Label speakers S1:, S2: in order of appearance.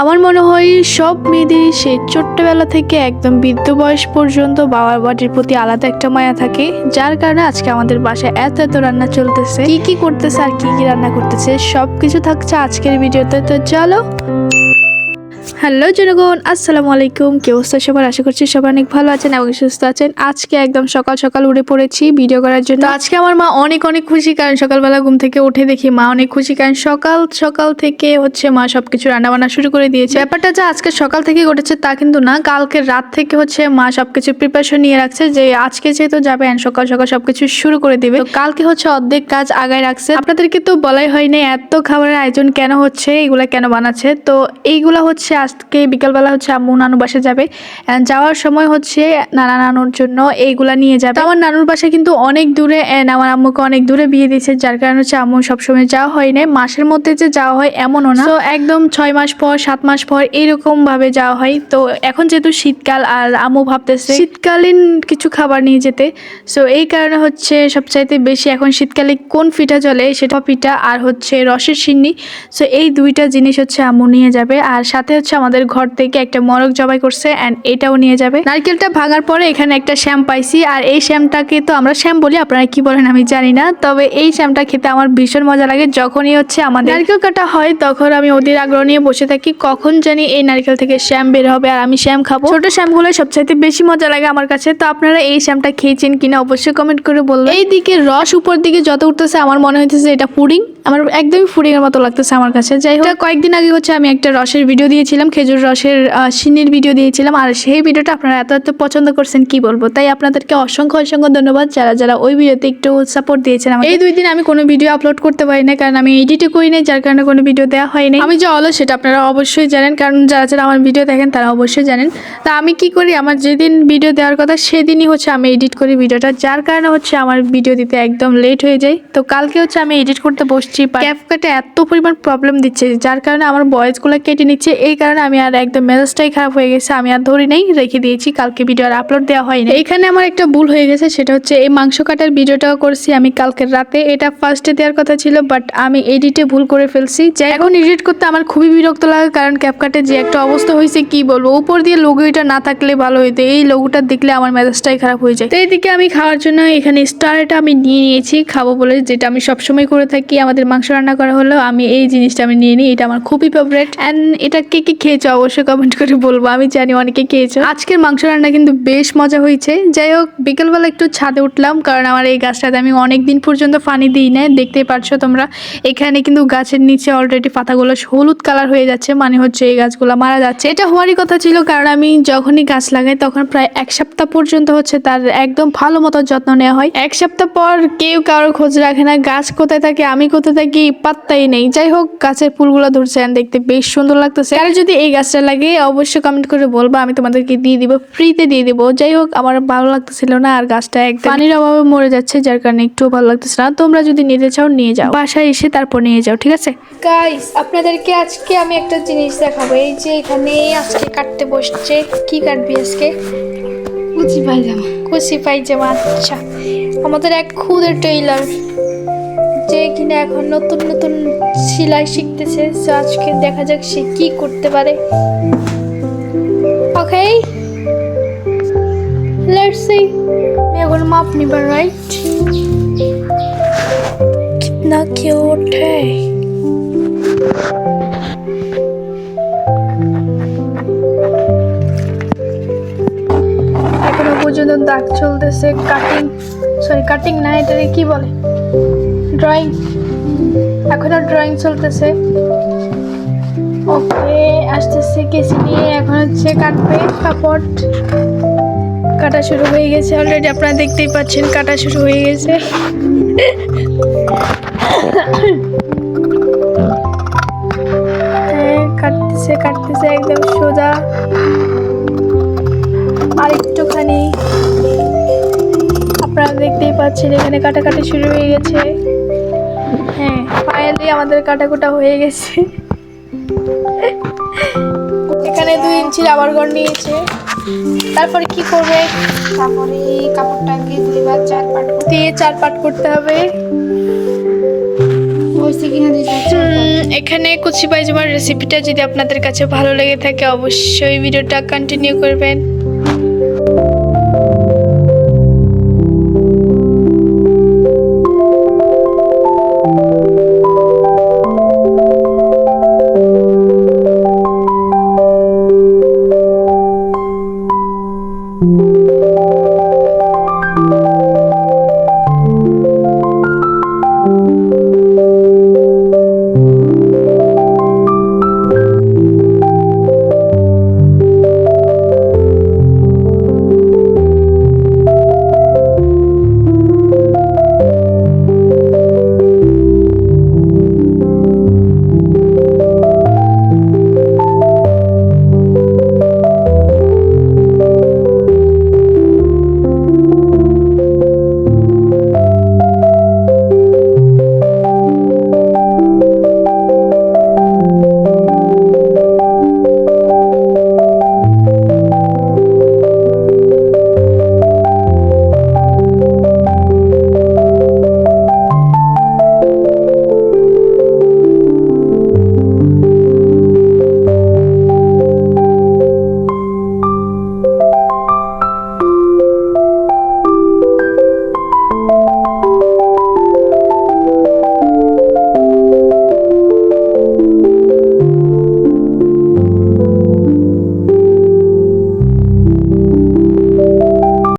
S1: আমার মনে হয় সব মেয়েদেরই সে ছোট্টবেলা থেকে একদম বৃদ্ধ বয়স পর্যন্ত বাবার বাড়ির প্রতি আলাদা একটা মায়া থাকে, যার কারণে আজকে আমাদের বাসায় এত এত রান্না চলতেছে। কি কি করতেছে আর কি কি রান্না করতেছে সব কিছু থাকছে আজকের ভিডিওতে। তো চলো। হ্যালো জনগণ, আসসালামু আলাইকুম। কি অবস্থা সবার? আশা করছি সবাই অনেক ভালো আছেন এবং সুস্থ আছেন। আজকে একদম সকাল সকাল উঠে পড়েছি ভিডিও করার জন্য। আজকে আমার মা অনেক অনেক খুশি, কারণ সকালবেলা ঘুম থেকে উঠে দেখি মা অনেক খুশি, কারণ সকাল সকাল থেকে হচ্ছে মা সবকিছু রান্না বান্না শুরু করে দিয়েছে। ব্যাপারটা যে আজকে সকাল থেকে ঘটেছে তা কিন্তু না। কালকে রাত থেকে হচ্ছে মা সবকিছু প্রিপারেশন নিয়ে রাখছে যে আজকে যেহেতু যাবে সকাল সকাল সবকিছু শুরু করে দিবে। কালকে হচ্ছে অর্ধেক কাজ আগায় রাখছে। আপনাদেরকে তো বলাই হয়নি এত খাবারের আয়োজন কেন হচ্ছে, এগুলা কেন বানাচ্ছে? তো এইগুলা হচ্ছে আজকে বিকালবেলা হচ্ছে আম্মু নানু বাসা যাবে। যাওয়ার সময় হচ্ছে নানা নানুর জন্য এইগুলা নিয়ে যাবে। আমার নানুর বাসা কিন্তু অনেক দূরে and আমার আম্মুকে অনেক দূরে বিয়ে দিয়েছে, যার কারণে হচ্ছে আম্মু সবসময় যাওয়া হয় না মাসের মধ্যে যে যাওয়া হয় এমনও না। তো একদম ছয় মাস পর, সাত মাস পর এরকম ভাবে যাওয়া হয়। তো এখন যেহেতু শীতকাল, আর আম্মু ভাবতেছে শীতকালীন কিছু খাবার নিয়ে যেতে। সো এই কারণে হচ্ছে সবচাইতে বেশি এখন শীতকালে কোন পিঠা চলে সেটা পিঠা আর হচ্ছে রসের সিন্নি। সো এই দুইটা জিনিস হচ্ছে আম্মু নিয়ে যাবে। আর সাথে হচ্ছে আমাদের ঘর থেকে একটা মরক জবাই করছে অ্যান্ড এটাও নিয়ে যাবে। নারকেলটা ভাঙার পরে এখানে একটা শ্যাম পাইছি, আর এই শ্যামটাকে তো আমরা শ্যাম বলি, আপনারা কি বলেন আমি জানি না, তবে এই শ্যামটা খেতে আমার ভীষণ মজা লাগে, যখনই হচ্ছে আমাদের নারকেল কাটা হয়, তখন আমি ওদের আগ্রহ নিয়ে বসে থাকি, কখন জানি এই নারকেল থেকে শ্যাম বের হবে আর আমি শ্যাম খাব। ছোট শ্যামগুলো সবচাইতে বেশি মজা লাগে আমার কাছে, তো আপনারা এই শ্যামটা খেয়েছেন কিনা অবশ্যই কমেন্ট করে বলবেন। এই দিকে রস উপর দিকে যত উঠতেছে, আমার মনে হইতেছে এটা পুডিং। আমার একদমই পুডিং এর মতো লাগতেছে আমার কাছে। যাই হোক কয়েকদিন আগে হচ্ছে আমি একটা রসের ভিডিও দিয়েছিলাম খেজুর রসের আহ, সিন্নির ভিডিও দিয়েছিলাম আর সেই ভিডিওটা আপনারা এত এত পছন্দ করছেন কি বলব? তাই আপনাদেরকে অসংখ্য অসংখ্য ধন্যবাদ যারা যারা ওই ভিডিওতে একটু সাপোর্ট দিয়েছেন। এই দুই দিন আমি কোনো ভিডিও আপলোড করতে পারি না কারণ আমি এডিটও করি নাই যার কারণে কোনো ভিডিও দেওয়া হয়নি আমি যে অলস সেটা আপনারা অবশ্যই জানেন কারণ যারা যারা আমার ভিডিও দেখেন তারা অবশ্যই জানেন। তা আমি কি করি আমার যেদিন ভিডিও দেওয়ার কথা সেদিনই হচ্ছে আমি এডিট করি ভিডিওটা যার কারণে হচ্ছে আমার ভিডিও দিতে একদম লেট হয়ে যায়। তো কালকে হচ্ছে আমি এডিট করতে বসছি। ক্যাপকাটে এত পরিমাণ প্রবলেম দিচ্ছে, যার কারণে আমার ভয়েসগুলো কেটে নিচ্ছে। এই কারণে আমি আর একদম মেজাজটাই খারাপ হয়ে গেছে, আমি আর ধরি নাই, রেখে দিয়েছি, কালকে ভিডিও আর আপলোড দেওয়া হয়নি এখানে আমার একটা ভুল হয়ে গেছে, সেটা হচ্ছে এই মাংস কাটার ভিডিওটাও করছি আমি কালকের রাতে। এটা ফার্স্টে দেওয়ার কথা ছিল বাট আমি এডিটে ভুল করে ফেলছি। যাই এখন এডিট করতে আমার খুবই বিরক্ত লাগে, কারণ ক্যাপকাটে যে একটা অবস্থা হয়েছে, কি বলব? উপর দিয়ে লোগো এটা না থাকলে ভালো হইতো, এই লোগোটা দেখলে আমার মেজাজটাই খারাপ হয়ে যায়। তো এইদিকে আমি খাওয়ার জন্য এখানে স্টারটা আমি নিয়ে নিয়েছি, খাব বলে, যেটা আমি সবসময় করে থাকি, আমাদের মাংস রান্না করা হলো আমি এই জিনিসটা আমি নিয়ে নিই, এটা আমার খুবই ফেভারেট অ্যান্ড এটা কে কে খেয়েছো অবশ্যই কমেন্ট করে বলব, আমি জানি অনেকে খেয়েছো। আজকের মাংস রান্না কিন্তু বেশ মজা হয়েছে। যাই হোক, বিকেলবেলা একটু ছাদে উঠলাম, কারণ আমার এই গাছটাতে আমি অনেক দিন পর্যন্ত পানি দিই না দেখতেই পারছ তোমরা, এখানে কিন্তু গাছের নিচে অলরেডি পাতাগুলো হলুদ কালার হয়ে যাচ্ছে মানে হচ্ছে এই গাছগুলো মারা যাচ্ছে। এটা হওয়ারই কথা ছিল, কারণ আমি যখনই গাছ লাগাই, তখন প্রায় এক সপ্তাহ পর্যন্ত হচ্ছে তার একদম ভালো মতো যত্ন নেওয়া হয়। এক সপ্তাহ পর কেউ কারোর খোঁজ রাখে না, গাছ কোথায় থাকে, আমি কোথায় থাকি পাত্তাই নেই? যাই হোক গাছের ফুলগুলো ধরছে দেখতে বেশ সুন্দর লাগতেছে। আর যদি এই গাছটা লাগে অবশ্যই কমেন্ট করে বলব আমি তোমাদেরকে দিয়ে দিব ফ্রিতে দিয়ে দিব। যাই হোক আমার ভালো লাগতেছিল না আর গাছটা একদম পানির অভাবে মরে যাচ্ছে যার কারণে একটু ভালো লাগতেছে না। তোমরা যদি নিতে চাও নিয়ে যাও। বাসায় এসে তারপর নিয়ে যাও ঠিক আছে? গাইস আপনাদেরকে আজকে আমি একটা জিনিস দেখাবো। এই যে এখানে আজকে কাটতে বসছে। কি কাটবি আজকে?
S2: কুচি পায়জামা।
S1: কুচি পাইজামা আচ্ছা। আমাদের এক খুদের টেইলার। যে কিনা এখন নতুন নতুন সেলাই শিখতেছে তো আজকে দেখা যাক সে কি করতে পারে ওকে লেটস সি मैं এখন মাপ নিবার রাইট कितना क्यूट है এখনো পর্যন্ত দাগ চলতেছে কাটিং সরি কাটিং না এটাকে কি বলে ড্রয়িং এখনও ড্রয়িং চলতেছে। ওকে আসতেছে কেসি নিয়ে, এখন হচ্ছে কাটবে কাপড়। কাটা শুরু হয়ে গেছে অলরেডি আপনারা দেখতেই পাচ্ছেন কাটা শুরু হয়ে গেছে। হ্যাঁ কাটতেছে কাটতেছে, একদম সোজা। আর একটুখানি আপনারা দেখতেই পাচ্ছেন এখানে কাটাকাটি শুরু হয়ে গেছে। হ্যাঁ ফাইনালি আমাদের কাটাকুটা হয়ে গেছে। এখানে দুই ইঞ্চি রাবার গড় নিয়েছে। তারপরে কি করবে?
S2: তারপরে কাপড়টাকে দুইবার চার পাট
S1: দিয়ে চার পাট করতে হবে। এখানে কুচি পায়জামার রেসিপিটা যদি আপনাদের কাছে ভালো লেগে থাকে অবশ্যই ভিডিওটা কন্টিনিউ করবেন।